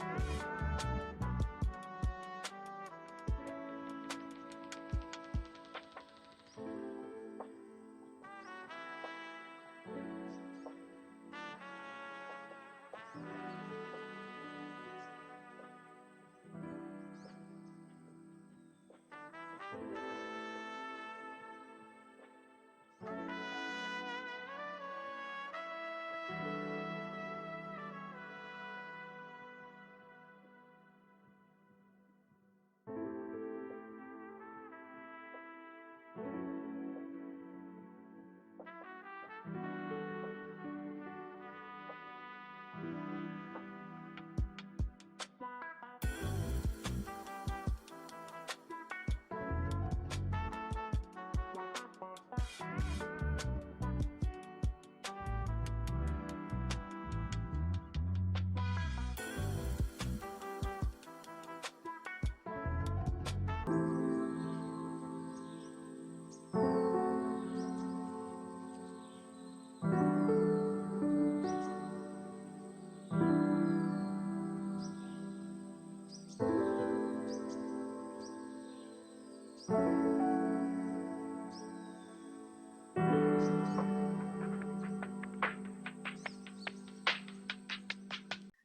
Música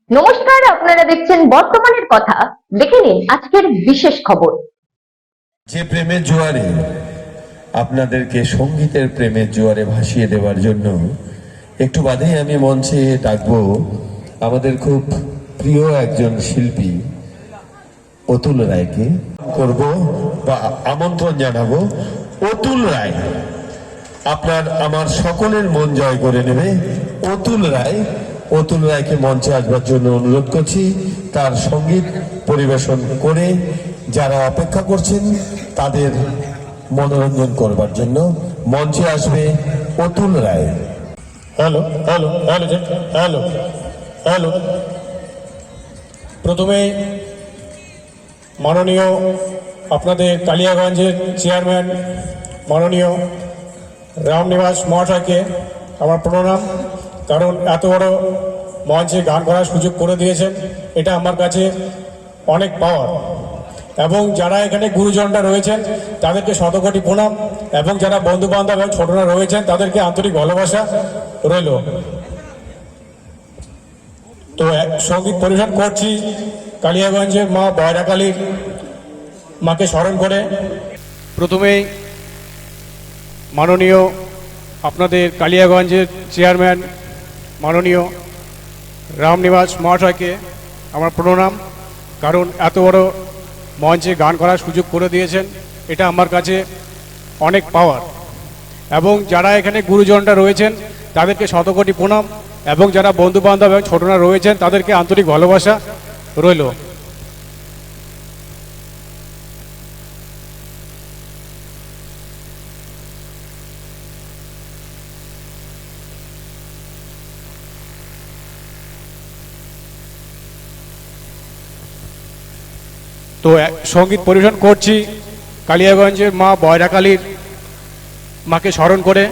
নমস্কার, আপনারা দেখছেন বর্তমানের কথা। দেখে নিন আজকের বিশেষ খবর। যে প্রেমের জোয়ারে আপনাদেরকে সঙ্গীতের প্রেমের জোয়ারে ভাসিয়ে দেওয়ার জন্য একটু বাদেই আমি মঞ্চে ডাকবো আমাদের খুব প্রিয় একজন শিল্পী অতুল রায়কে। করব বা আমন্ত্রণ জানাব অতুল রায়। আপনার, আমার সকলের মন জয় করে নেবে অতুল রায় অতুল রায়কে মঞ্চে আসবার জন্য অনুরোধ করছি। তার সংগীত পরিবেশন করে যারা অপেক্ষা করছেন, তাদের মনোরঞ্জন করবার জন্য মঞ্চে আসবে Atul Roy. Hello hello hello hello hello. প্রথমে মাননীয় আপনাদের কালিয়াগঞ্জের চেয়ারম্যান, মাননীয় রামনিবাস মহাশয়কে আমার প্রণাম। কারণ এত বড় মঞ্চে গান করার সুযোগ করে দিয়েছেন, এটা আমার কাছে অনেক পাওয়ার। এবং যারা এখানে গুরুজনরা রয়েছেন, তাদেরকে শতকোটি প্রণাম। এবং যারা বন্ধু বান্ধব এবং ছোটরা রয়েছেন, তাদেরকে আন্তরিক ভালোবাসা রইল। তো সংগীত পরিবেশন করছি কালিয়াগঞ্জের মা বয়রাকালীর মাকে স্মরণ করে। প্রথমেই মাননীয় আপনাদের কালিয়াগঞ্জের চেয়ারম্যান মাননীয় রামনিবাস মহাশয়কে আমার প্রণাম, কারণ এত বড় মঞ্চে গান করার সুযোগ করে দিয়েছেন, এটা আমার কাছে অনেক পাওয়ার। এবং যারা এখানে গুরুজনরা রয়েছেন, তাদেরকে শতকোটি প্রণাম, এবং যারা বন্ধু বান্ধব এবং ছোটরা রয়েছেন, তাদেরকে আন্তরিক ভালোবাসা রইল। তো সংগীত পরিবেশন করছি কালিয়াগঞ্জের মা বয়রাকালীর মাকে স্মরণ করে।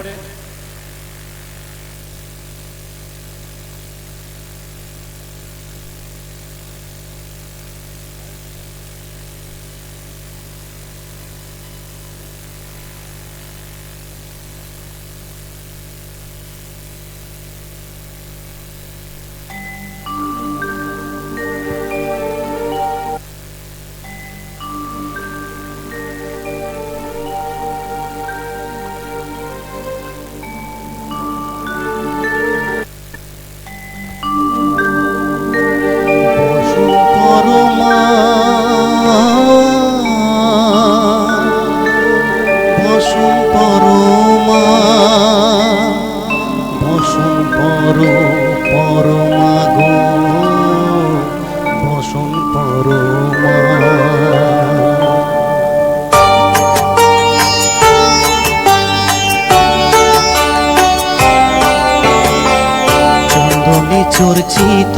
ব্যথিত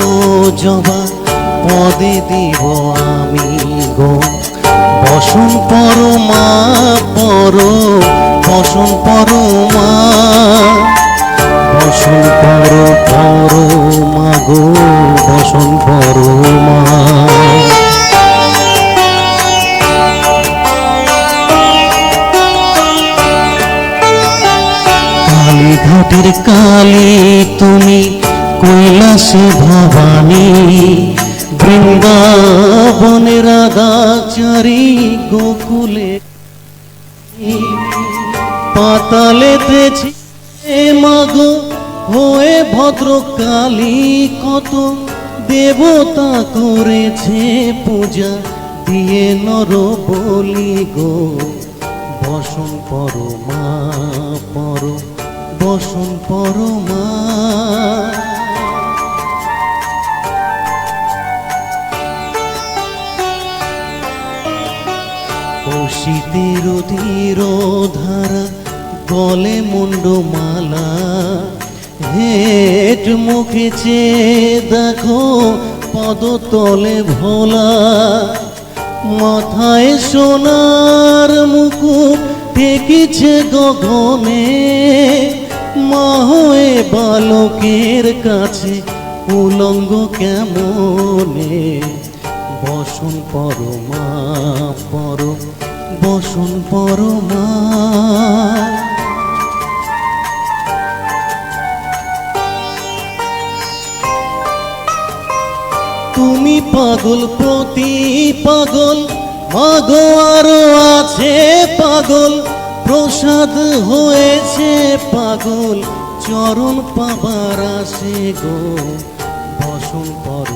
জবা পদে দিব আমি গো। বসুন বসন পরমা, পর, বসন পরমা। বসন পর, মা গো, বসন পরমা। কালী ঘাটের কালী তুমি কৈলাসে ভবানী বৃন্দাবনে রাধাচারী গোকুলে। পাতালেতে মাগ, হয়ে ভদ্রকালী কত দেবতা করেছে পূজা, দিয়ে নর বলি গো, বসন পরমা, পর, বসন পরমা। শীতের ধীর ধারা গলে মুন্ডমালা। হেট মুখেছে দেখো পদতলে ভোলা। মাথায় সোনার মুকুট ঠেকেছে গগনে। মা হয়ে বালকের কাছে উলঙ্গ কেমনে? বসন পরমা, পর, বসন পরমা। তুমি পাগল, প্রতি পাগল, মাগো আরও আছে পাগল, প্রসাদ হয়েছে পাগল, চরণ পাবার আসে গো, বসন পর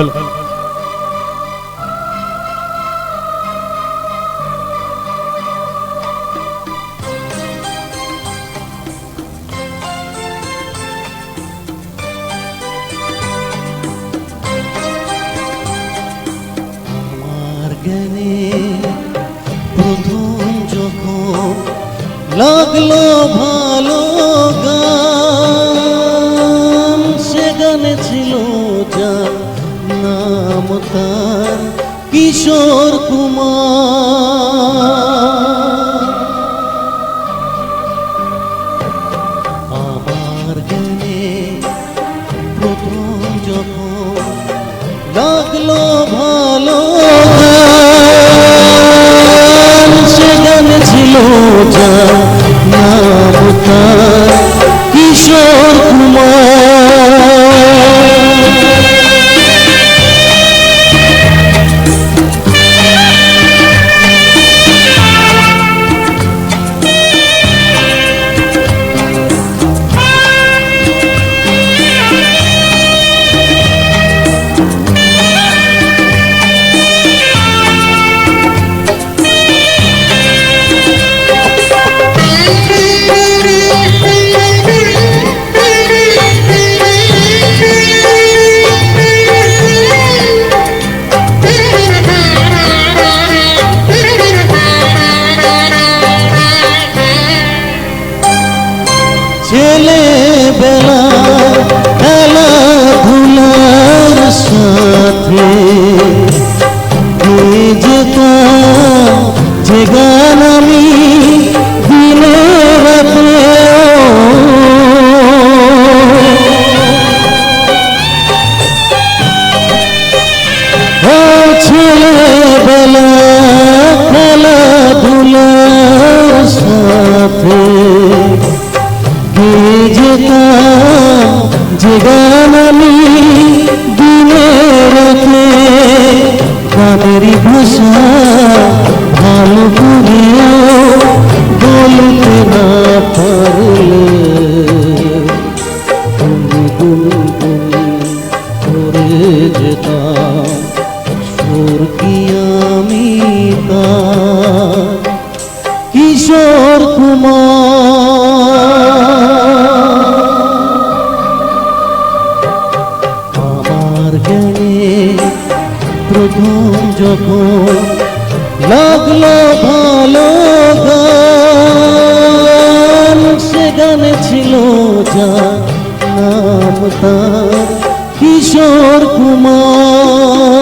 الخلق কিশোর কুমার। প্রথম যখন লাগল ভালো গান, সে গানে ছিল যার নাম কিশোর কুমার। যখন যখন লাগল ভালো সে গানে ছিল যা নাম তার কিশোর কুমার।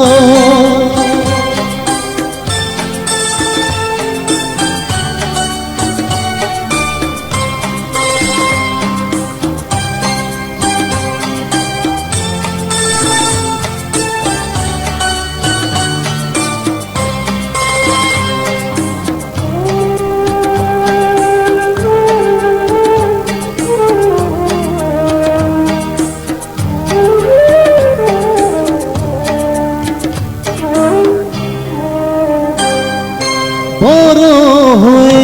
বড় হয়ে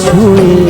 ছুঁয়ে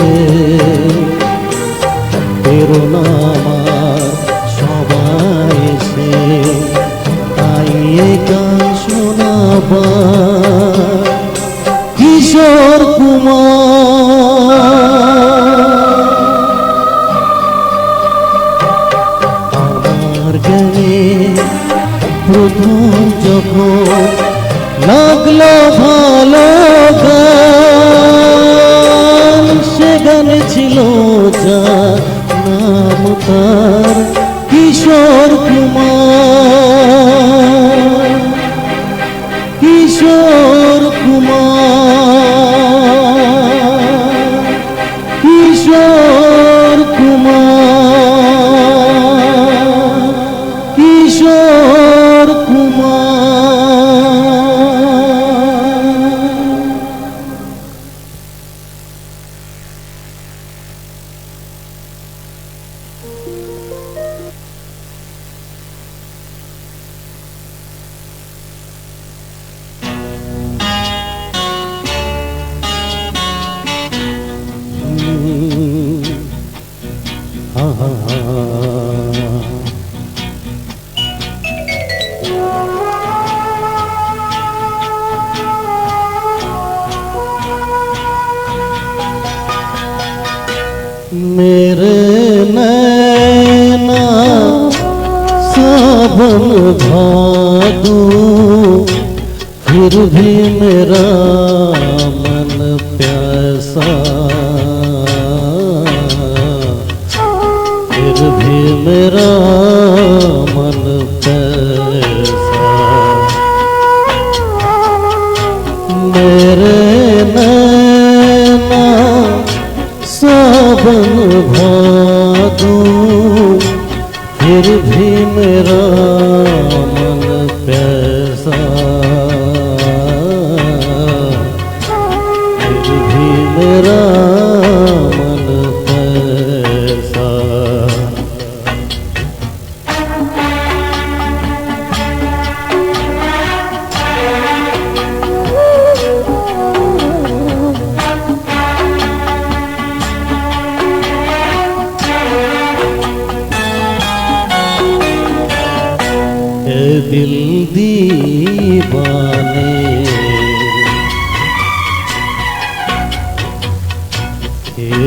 मेरा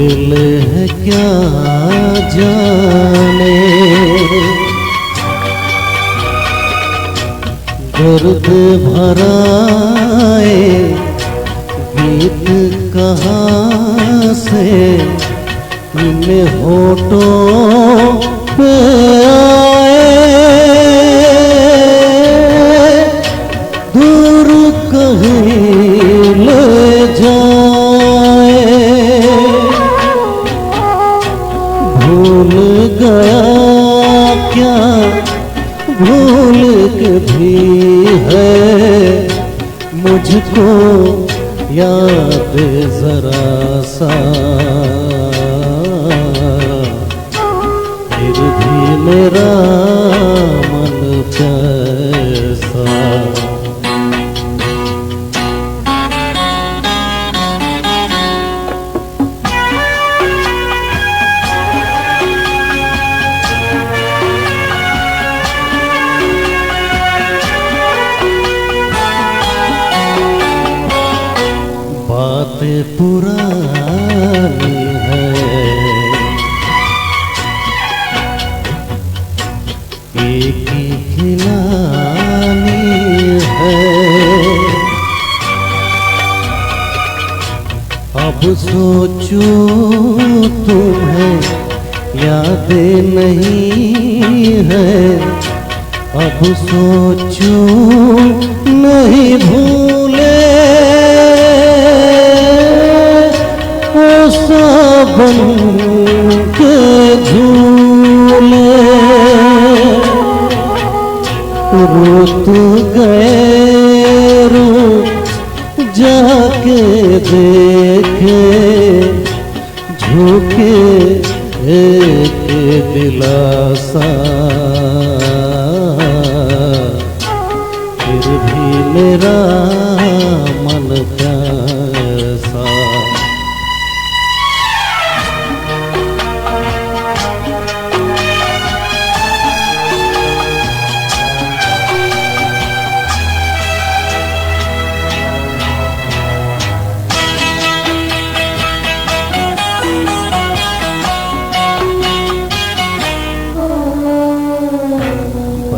दिल है क्या जाने? दर्द भराए गीत कहाँ से? इन होटों पे आए। मुझको याद जरा सा। फिर भी मेरा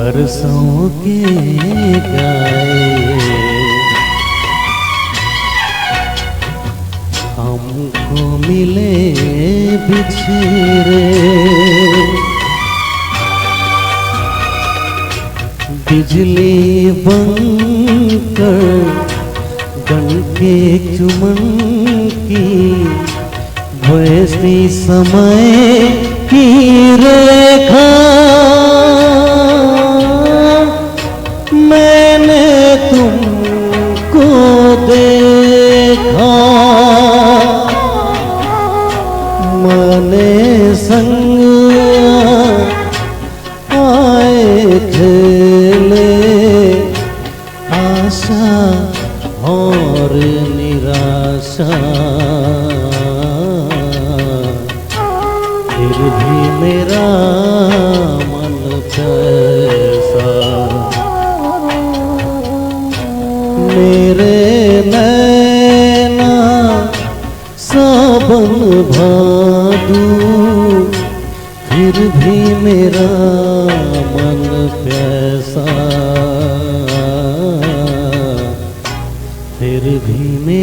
परसों के गाए। हमको मिले बिछड़े बिजली बनकर डंके चुमन की, वैसी समय की रेखा। और निराशा। फिर भी मेरा मन कैसा? मेरे नैना सावन भादू, फिर भी मेरा मन प्यासा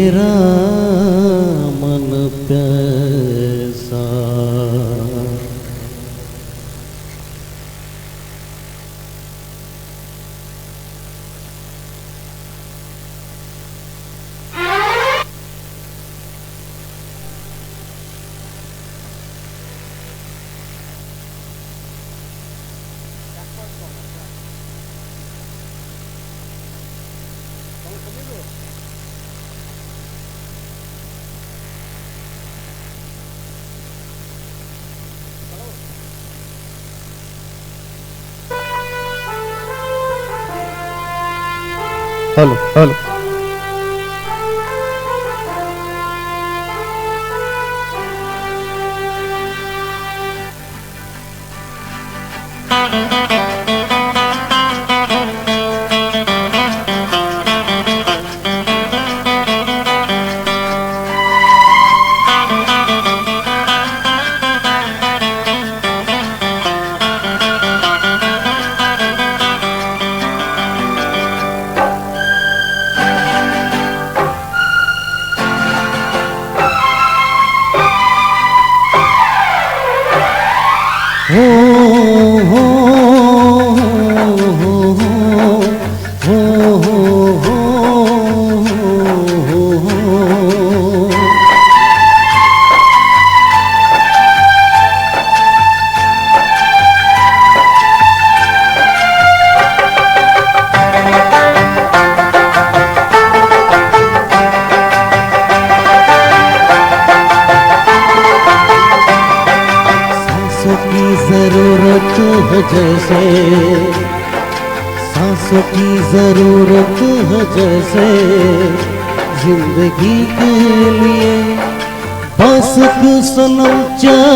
तेरा मन पैसा That's what's going on. হলো হলো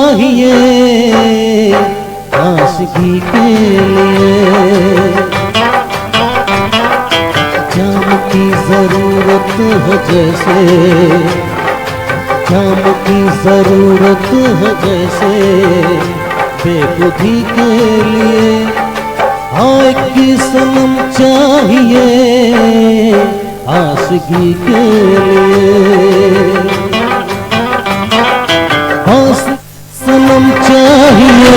चाहिए आशिकी के लिए। जाम की ज़रूरत है जैसे, जाम की ज़रूरत है जैसे, बेबुद्धि के लिए आय की सनम चाहिए आशिकी के लिए। चाहिए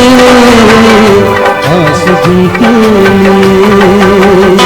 आशिकी के लिए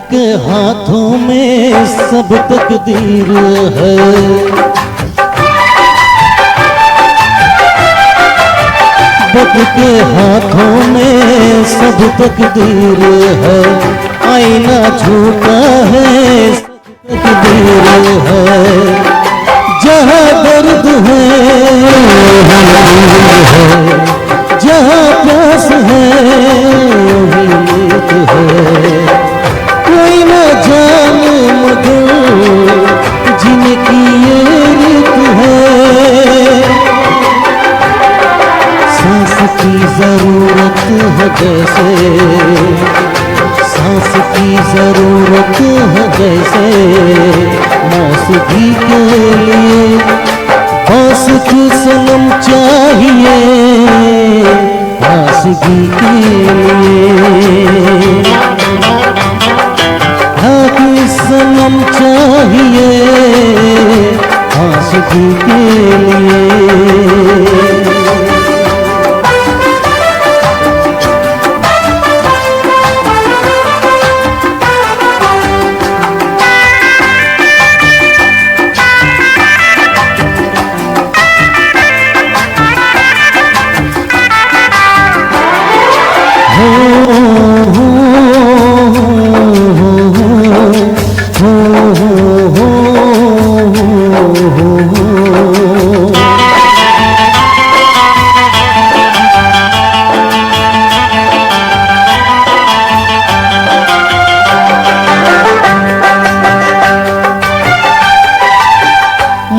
के हाथों में सब तकदीर है। बद के हाथों में सब तकदीर है। आईना झूठा है तकदीर है। ज़रूरत है जैसे। सांस की ज़रूरत है जैसे। मौसगी के लिए बस की सनम चाहिए। आसगी के लिए सनम चाहिए। आशिकी के लिए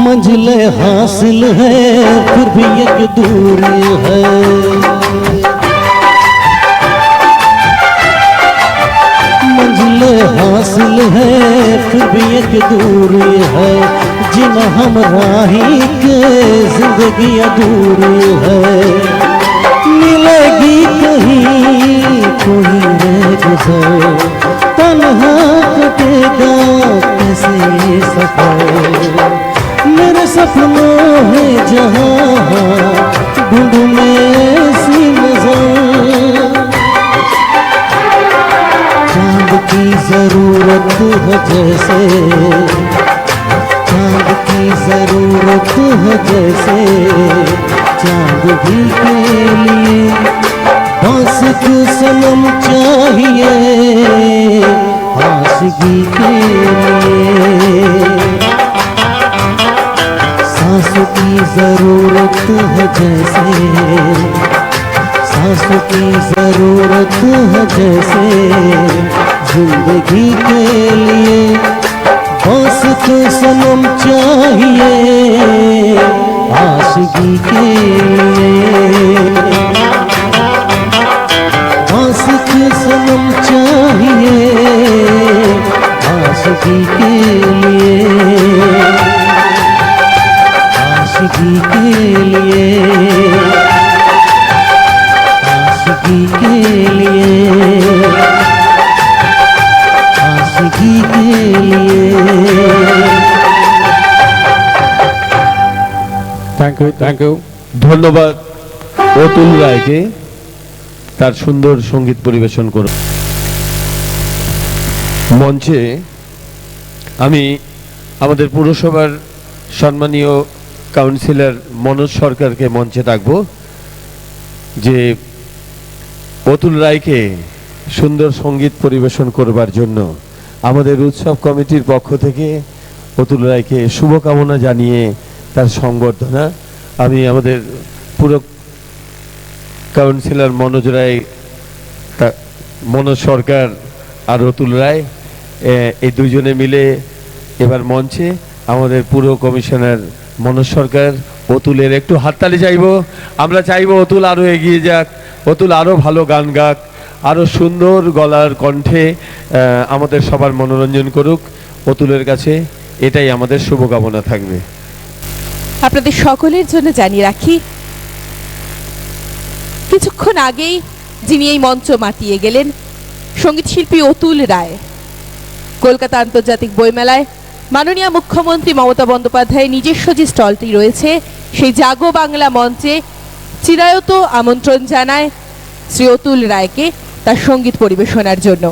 मंजिल हासिल है फिर भी एक दूरी भी दूरी है, जिन हम राही के ज़िंदगी अधूरी है। मिलेगी कहीं, कोई रह गुजर। तन्हा कटेगा कैसे सफ़र? मेरे सपनों है जहाँ ढूंढ में है जैसे। चाँद की ज़रूरत है जैसे। चाँद भी के लिए बस की सनम चाहिए। आशिकी के लिए सांसों की ज़रूरत है जैसे। सांसों की ज़रूरत है जैसे। ज़िंदगी के लिए बस के सनम चाहिए आशिकी के लिए। बस आशिक सनम चाहिए आशिकी के लिए। आशिकी के लिए। থ্যাংক ইউ থ্যাংক ইউ ধন্যবাদ অতুল রায়কে। তার সুন্দর সংগীত পরিবেশন করে মঞ্চে আমি আমাদের পুরসভার সম্মানীয় কাউন্সিলর মনোজ সরকারকে মঞ্চে ডাকব, যে অতুল রায়কে সুন্দর সংগীত পরিবেশন করবার জন্য আমাদের উৎসব কমিটির পক্ষ থেকে অতুল রায়কে শুভকামনা জানিয়ে তার সংবর্ধনা আমি আমাদের পুরো কাউন্সিলর মনোজ রায় মনোজ সরকার আর অতুল রায় এই দুজনে মিলে এবার মঞ্চে আমাদের পুরো কমিশনার মনোজ সরকার, অতুলের একটু হাততালি চাইব। আমরা চাইব অতুল আরও এগিয়ে যাক, অতুল আরও ভালো গান গাক আরও সুন্দর গলার কণ্ঠে আমাদের সবার মনোরঞ্জন করুক। অতুলের কাছে এটাই আমাদের শুভকামনা থাকবে। আপনাদের সকলের জন্য জানিয়ে রাখি, কিছুক্ষণ আগেই যিনি এই মঞ্চ মাতিয়ে গেলেন সংগীত শিল্পী অতুল রায়। কলকাতা আন্তর্জাতিক বইমেলায় মাননীয় মুখ্যমন্ত্রী মমতা বন্দ্যোপাধ্যায়ের নিজস্ব যে স্টলটি রয়েছে, সেই জাগো বাংলা মঞ্চে চিরায়ত আমন্ত্রণ জানায় শ্রী অতুল রায়কে তার সংগীত পরিবেশনার জন্য।